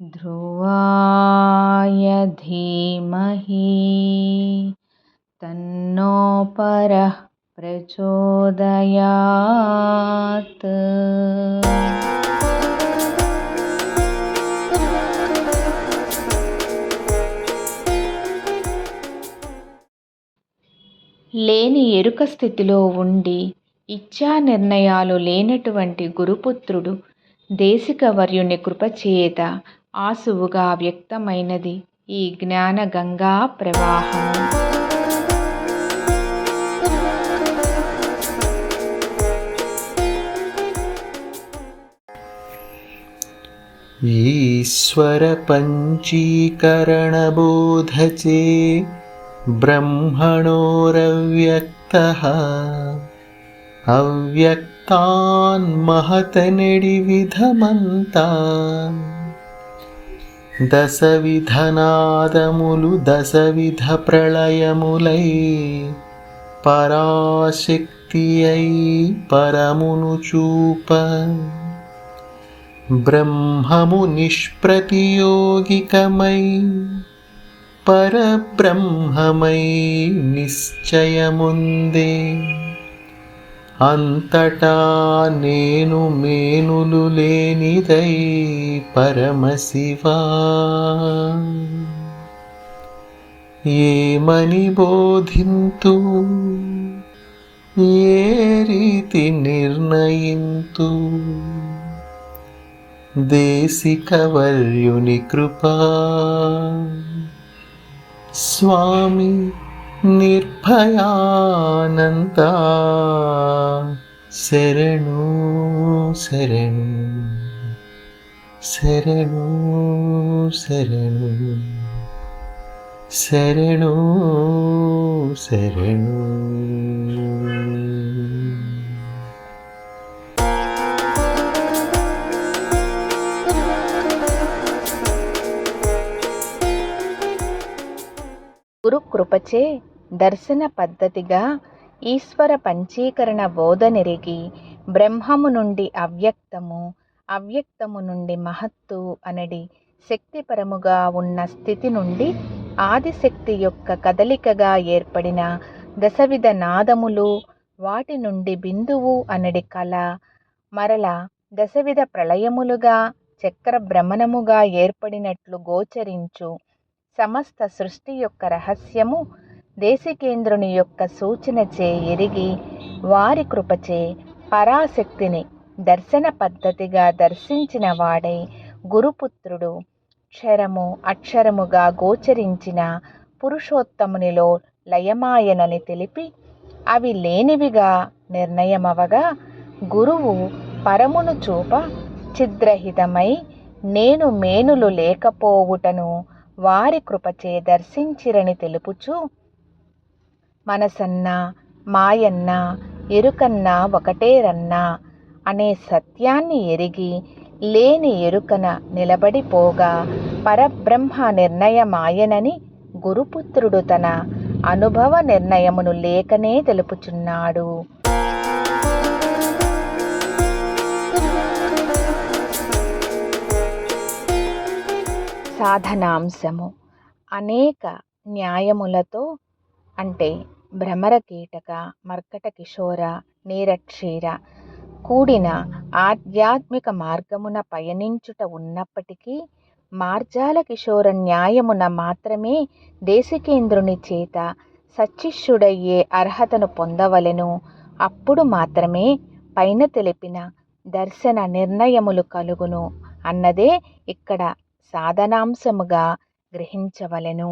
ध्रुवाय धीमहि तन्नो परः प्रचोदयात् లేని ఎరుక స్థితిలో ఉండి ఇచ్ఛా నిర్ణయాలు లేనటువంటి గురుపుత్రుడు దేశిక వర్యుని కృపచేత ఆసువుగా వ్యక్తమైనది ఈ జ్ఞాన గంగా ప్రవాహము ईश्वरपञ्चीकरणबोधचे ब्रह्मणोरव्यक्तः अव्यक्तान्महतनिडिविधमन्ता దశవిధనాదములు దశవిధ ప్రళయములై పరాశక్తి అయి పరమును చూప. బ్రహ్మము నిష్ప్రతియోగికమై పరబ్రహ్మమై నిశ్చయముందే. అంతటా నేను మేనులు లేనిదై పరమశివా. ఏమని బోధింతు? ఏ రీతి నిర్ణయింతు? దేశికవర్యుని కృపా. స్వామి నిర్భయానంత శరణు శరణు శరణు శరణు శరణు శరణు. గురు కృపచే దర్శన పద్ధతిగా ఈశ్వర పంచీకరణ బోధనెరిగి బ్రహ్మము నుండి అవ్యక్తము అవ్యక్తము నుండి మహత్తు అనడి శక్తిపరముగా ఉన్న స్థితి నుండి ఆదిశక్తి యొక్క కదలికగా ఏర్పడిన దశవిధ నాదములు వాటి నుండి బిందువు అనడి కళ. మరల దశవిధ ప్రళయములుగా చక్ర భ్రమణముగా ఏర్పడినట్లు గోచరించు సమస్త సృష్టి యొక్క రహస్యము దేశికేంద్రుని యొక్క సూచనచే ఎరిగి వారి కృపచే పరాశక్తిని దర్శన పద్ధతిగా దర్శించిన వాడై గురుపుత్రుడు. క్షరము అక్షరముగా గోచరించిన పురుషోత్తమునిలో లయమాయనని తెలిపి అవి లేనివిగా నిర్ణయమవగా గురువు పరమును చూప ఛిద్రహితమై నేను మేనులు లేకపోవుటను వారి కృపచే దర్శించిరని తెలుపుచు మనసన్నా మాయన్న ఎరుకన్నా ఒకటేరన్నా అనే సత్యాన్ని ఎరిగి లేని ఎరుకన నిలబడిపోగా పరబ్రహ్మ నిర్ణయమాయనని గురుపుత్రుడు తన అనుభవ నిర్ణయమును లేకనే తెలుపుచున్నాడు. సాధనాంశము. అనేక న్యాయములతో అంటే భ్రమర కీటక మర్కట కిషోర నీరక్షీర కూడిన ఆధ్యాత్మిక మార్గమున పయనించుట ఉన్నప్పటికీ మార్జాల కిషోర న్యాయమున మాత్రమే దేశికేంద్రుని చేత సచ్చిష్యుడయ్యే అర్హతను పొందవలెను. అప్పుడు మాత్రమే పైన తెలిపిన దర్శన నిర్ణయములు కలుగును అన్నదే ఇక్కడ సాధనాంశముగా గ్రహించవలెను.